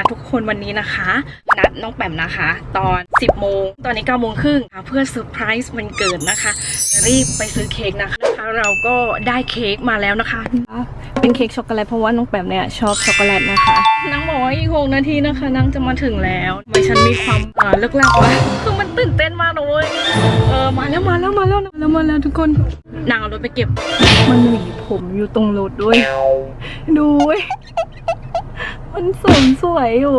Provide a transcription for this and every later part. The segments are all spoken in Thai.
ค่ะ ทุกคนวันนี้นะคะ นัดน้องแปมนะคะ ตอน 10 โมง ตอนนี้9โมงครึ่งค่ะเพื่อเซอร์ไพรส์วันเกิดนะคะ รีบไปซื้อเค้กนะคะนะคะ เราก็ได้เค้กมาแล้วนะคะ เป็นเค้กช็อกโกแลตเพราะว่าน้องแปมเนี่ยชอบช็อกโกแลตนะคะนางบอกว่าอีกหกนาทีนะคะนางจะมาถึงแล้วทำไม่ฉันมีความเอ่อเลิกลักวะคือมันตื่นเต้นมากนะเลยเออมาแล้วมาแล้วมาแล้วมาแล้วมาแล้วทุกคนนางเอารถไปเก็บ มันหวีผมอยู่ตรงรถด้วย ดูเว้ย มันสวยสวยอยู่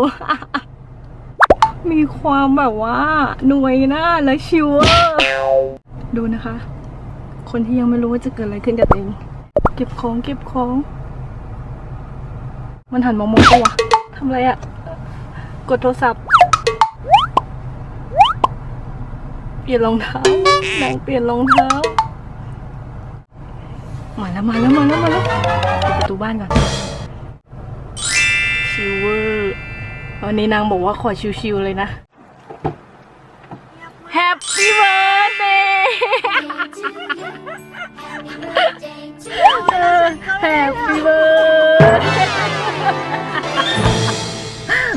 มีความแบบว่าหน่วยหน้าและชิวเวอร์ดูนะคะ คนที่ยังไม่รู้ว่าจะเกิดอะไรขึ้นกับตัวเอง เก็บของเก็บของ มันหันมามองปะวะทำอะไรอะกดโทรศัพท์เปลี่ยนรองเท้านางเปลี่ยนรองเท้า มาแล้วมาแล้วมาแล้วมาแล้วปิดประตูบ้านก่อน ชิวเวอร์วันนี้นางบอกว่าขอชิวๆเลยนะ Happy birthday Happy birthday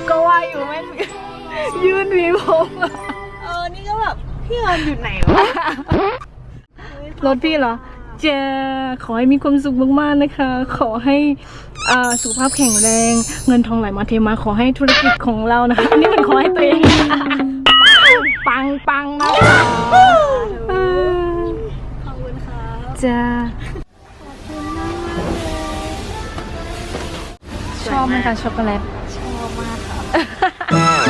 ก็ว่าอยู่แม่งยืนหวีผมเออ นี่ก็แบบ พี่ออนอยู่ไหนวะ รถพี่เหรอ เจขอให้มีความสุขมากๆนะคะ ขอให้อ่าสุขภาพแข็งแรง เงินทองไหลมาเทมาขอให้ธุรกิจของเรานะคะอันนี้มันขอให้ตัวเองปังปังนะคะเออขอบคุณค่ะจ้าชอบไหมคะช็อกโกแลตชอบมากค่ะ